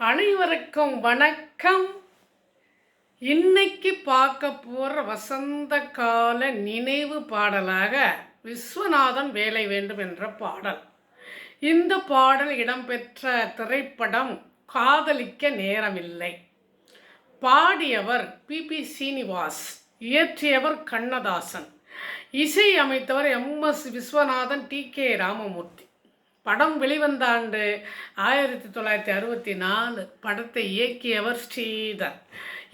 அனைவருக்கும் வணக்கம். இன்னைக்கு பார்க்க போகிற வசந்த கால நினைவு பாடலாக விஸ்வநாதன் வேலை வேண்டும் என்ற பாடல். இந்த பாடல் இடம்பெற்ற திரைப்படம் காதலிக்க நேரமில்லை. பாடியவர் பிபி சீனிவாஸ் இயற்றியவர் கண்ணதாசன் இசை அமைத்தவர் M. S. Viswanathan T. K. Ramamoorthy. படம் வெளிவந்த ஆண்டு ஆயிரத்தி தொள்ளாயிரத்தி அறுபத்தி நாலு படத்தை இயக்கியவர் ஸ்ரீதர்.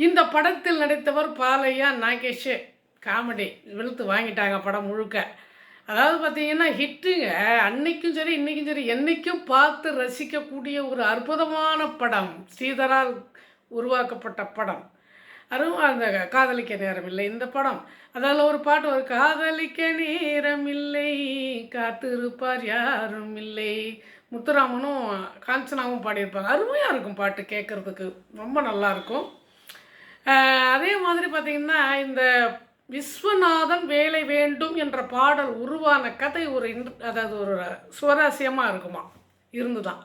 இந்த படத்தில் நடித்தவர் பாலையா நாகேஷ். காமெடி வெளுத்து வாங்கிட்டாங்க படம் முழுக்க. அதாவது பார்த்தீங்கன்னா ஹிட்டுங்க. அன்னைக்கும் சரி இன்றைக்கும் சரி என்னைக்கும் பார்த்து ரசிக்கக்கூடிய ஒரு அற்புதமான படம் ஸ்ரீதரால் உருவாக்கப்பட்ட படம். அதுவும் அந்த காதலிக்க நேரம் இல்லை. இந்த படம். அதில் ஒரு பாட்டு ஒரு காதலிக்க நேரம் இல்லை. காத்திருப்பார் யாரும் இல்லை. முத்துராமனும் காஞ்சனாவும் பாடியிருப்பாங்க. அருமையாக இருக்கும் பாட்டு கேட்குறதுக்கு ரொம்ப நல்லா இருக்கும். அதே மாதிரி பார்த்திங்கன்னா இந்த விஸ்வநாதன் வேலை வேண்டும் என்ற பாடல் உருவான கதை ஒரு இன் அதாவது ஒரு சுவாரஸ்யமாக இருக்குமா? இருந்துதான்.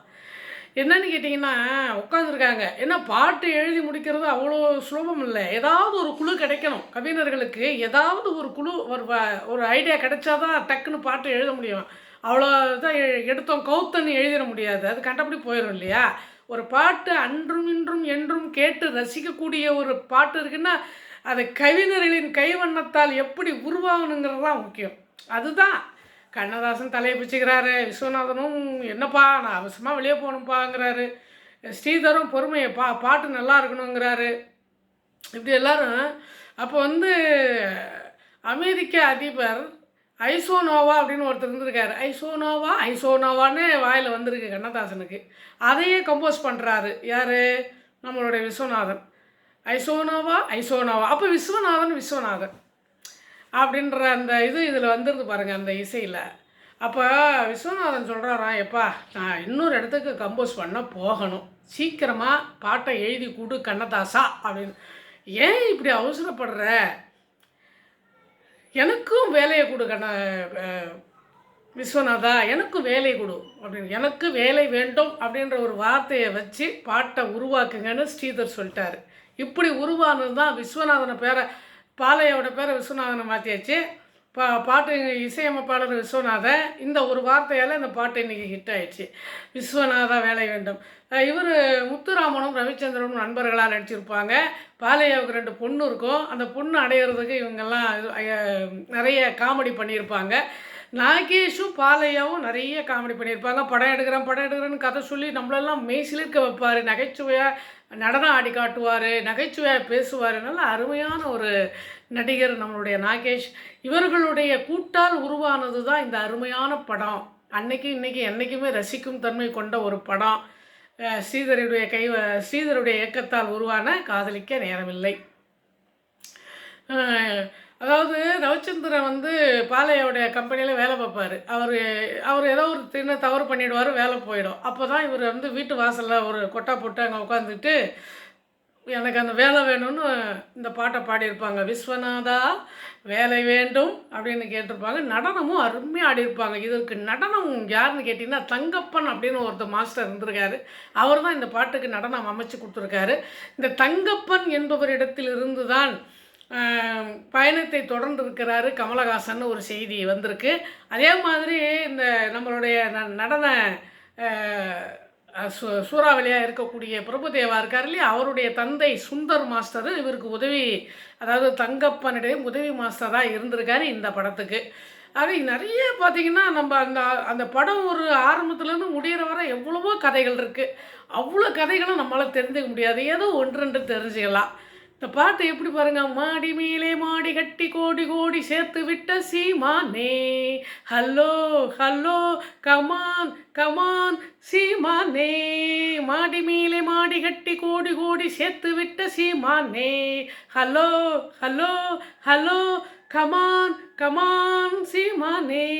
என்னன்னு கேட்டிங்கன்னா உட்காந்துருக்காங்க ஏன்னா பாட்டு எழுதி முடிக்கிறது அவ்வளோ சுலபம் இல்லை. ஏதாவது ஒரு குழு கிடைக்கணும். கவிஞர்களுக்கு ஏதாவது ஒரு குழு ஒரு ஒரு ஐடியா கிடைச்சாதான் டக்குன்னு பாட்டு எழுத முடியும். அவ்வளோ இதாக எடுத்தோம் கௌத்தன்னு எழுதிட முடியாது. அது கண்டபடி போயிடும் இல்லையா? ஒரு பாட்டு அன்றும் இன்றும் என்றும் கேட்டு ரசிக்கக்கூடிய ஒரு பாட்டு இருக்குன்னா அது கவிஞர்களின் கைவண்ணத்தால் எப்படி உருவாகணுங்கிறது தான் முக்கியம். அதுதான் கண்ணதாசன் தலையை பிடிச்சிக்கிறாரு விஸ்வநாதனும் என்னப்பா நான் அவசரமாக வெளியே போகணும்ப்பாங்கிறாரு ஸ்ரீதரும் பொறுமையை பா பாட்டு நல்லா இருக்கணுங்கிறாரு. இப்படி எல்லாரும் அப்போ வந்து அமெரிக்க அதிபர் ஐசோனோவா அப்படின்னு ஒருத்தர் இருந்திருக்காரு. ஐசோனோவா ஐசோனோவான்னு வாயில் வந்திருக்கு கண்ணதாசனுக்கு. அதையே கம்போஸ் பண்ணுறாரு யார்? நம்மளுடைய விஸ்வநாதன். ஐசோனோவா ஐசோனோவா. அப்போ விஸ்வநாதன் விஸ்வநாதன். அப்படின்ற அந்த இது இதில் வந்துடுது பாருங்கள் அந்த இசையில். அப்போ விஸ்வநாதன் சொல்கிறாராம் எப்பா நான் இன்னொரு இடத்துக்கு கம்போஸ் பண்ண போகணும். சீக்கிரமாக பாட்டை எழுதி கொடு கண்ணதாசா அப்படின்னு. ஏன் இப்படி அவசரப்படுற? எனக்கும் வேலையை கொடு கண்ண விஸ்வநாதா எனக்கும் வேலை கொடு அப்படின்னு. எனக்கு வேலை வேண்டும் அப்படின்ற ஒரு வார்த்தையை வச்சு பாட்டை உருவாக்குங்கன்னு ஸ்ரீதர் சொல்லிட்டார். இப்படி உருவானது தான் விஸ்வநாதனை பேரை பாலையோட பேரை விஸ்வநாதனை மாற்றியாச்சு பா பாட்டு இசையமைப்பாளர் விஸ்வநாதன் இந்த ஒரு வார்த்தையால் இந்த பாட்டு இன்றைக்கி ஹிட் ஆயிடுச்சு. விஸ்வநாதா வேலை வேண்டும். இவர் முத்துராமனும் ரவிச்சந்திரனும் நண்பர்களாக நடிச்சிருப்பாங்க. பாலையாவுக்கு ரெண்டு பொண்ணு இருக்கும். அந்த பொண்ணு அடையிறதுக்கு இவங்கெல்லாம் நிறைய காமெடி பண்ணியிருப்பாங்க. நாகேஷும் பாலையாவும் நிறைய காமெடி பண்ணியிருப்பாங்க. படம் எடுக்கிறேன் படம் எடுக்கிறேன்னு கதை சொல்லி நம்மளெல்லாம் மெய்சிலிருக்க வைப்பார். நகைச்சுவையாக நடனம் ஆடி காட்டுவார் நகைச்சுவையாக பேசுவார். நல்ல அருமையான ஒரு நடிகர் நம்மளுடைய நாகேஷ். இவர்களுடைய கூட்டால் உருவானது தான் இந்த அருமையான படம். அன்னைக்கு இன்றைக்கி என்றைக்குமே ரசிக்கும் தன்மை கொண்ட ஒரு படம். ஸ்ரீதருடைய கை ஸ்ரீதருடைய இயக்கத்தால் உருவான காதலிக்க நேரமில்லை. அதாவது ரவிச்சந்திரன் வந்து பாலையோடைய கம்பெனியில் வேலை பார்ப்பார். அவர் அவர் ஏதோ ஒரு சின்ன தவறு பண்ணிடுவார் வேலை போயிடும். அப்போ தான் இவர் வந்து வீட்டு வாசலில் ஒரு கொட்டா போட்டு அங்கே உட்காந்துட்டு எனக்கு அந்த வேலை வேணும்னு இந்த பாட்டை பாடியிருப்பாங்க. விஸ்வநாதா வேலை வேண்டும் அப்படின்னு கேட்டிருப்பாங்க. நடனமும் அருமையாக ஆடியிருப்பாங்க. இதற்கு நடனம் யாருன்னு கேட்டிங்கன்னா தங்கப்பன் அப்படின்னு ஒருத்தர் மாஸ்டர் இருந்திருக்காரு. அவர் தான் இந்த பாட்டுக்கு நடனம் அமைச்சு கொடுத்துருக்காரு. இந்த தங்கப்பன் என்பவரிடத்தில் இருந்து தான் பயணத்தை தொடர்ந்து இருக்கிறாரு கமலஹாசன் ஒரு செய்தி வந்திருக்கு. அதே மாதிரி இந்த நம்மளுடைய ந- நடன சு- சூறாவளியாக இருக்கக்கூடிய பிரபுதேவா இருக்கார் இல்லையா? அவருடைய தந்தை சுந்தர் மாஸ்டர் இவருக்கு உதவி அதாவது தங்கப்பனிடையே உதவி மாஸ்டராக இருந்திருக்காரு இந்த படத்துக்கு. அது நிறைய பார்த்திங்கன்னா நம்ம அந்த அந்த படம் ஒரு ஆரம்பத்துலேருந்து முடிகிற வரை எவ்வளவோ கதைகள் இருக்குது அவ்வளோ கதைகளும் நம்மளால் தெரிஞ்சுக்க முடியாது. ஏதோ ஒன்று ரெண்டு தெரிஞ்சுக்கலாம். இந்த பாட்டு எப்படி பாருங்க? மாடி மேலே மாடி கட்டி கோடி கோடி சேர்த்து விட்ட சீமானே. Hello hello come on come on சீமானே. மாடி மேலே மாடி கட்டி கோடி கோடி சேர்த்து விட்ட சீமானே. Hello hello hello come on come on சீமானே.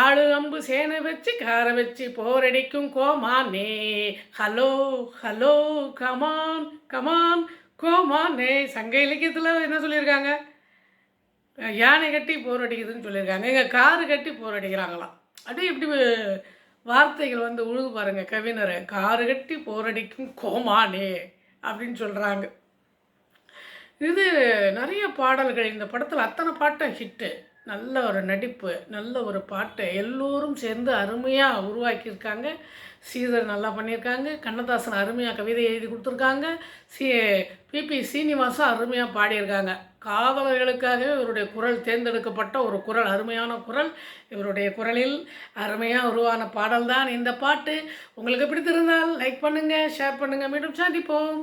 ஆளு அம்பு சேனை வச்சு கார வச்சு போரடிக்கும் கோமானே. Hello hello come on come on கோமானே சங்க இலக்கியத்தில் என்ன சொல்லியிருக்காங்க? யானை கட்டி போர் அடிக்குதுன்னு சொல்லியிருக்காங்க. எங்கள் காரு கட்டி போர் அடிக்கிறாங்களாம். அப்படியே இப்படி வார்த்தைகள் வந்து உழுது பாருங்கள் கவிஞர். காரு கட்டி போரடிக்கும் கோமானே அப்படின்னு சொல்கிறாங்க இது நிறைய பாடல்கள். இந்த படத்தில் அத்தனை பாட்டும் ஹிட்டு நல்ல ஒரு நடிப்பு நல்ல ஒரு பாட்டு எல்லோரும் சேர்ந்து அருமையாக உருவாக்கியிருக்காங்க. ஸ்ரீதர் நல்லா பண்ணியிருக்காங்க. கண்ணதாசன் அருமையாக கவிதை எழுதி கொடுத்துருக்காங்க. சி பிபி சீனிவாசன் அருமையாக பாடியிருக்காங்க. காதலர்களுக்காகவே இவருடைய குரல் தேர்ந்தெடுக்கப்பட்ட ஒரு குரல் அருமையான குரல். இவருடைய குரலில் அருமையாக உருவான பாடல்தான் இந்த பாட்டு. உங்களுக்கு பிடித்திருந்தால் லைக் பண்ணுங்கள் ஷேர் பண்ணுங்கள் மீண்டும் சந்திப்போம்.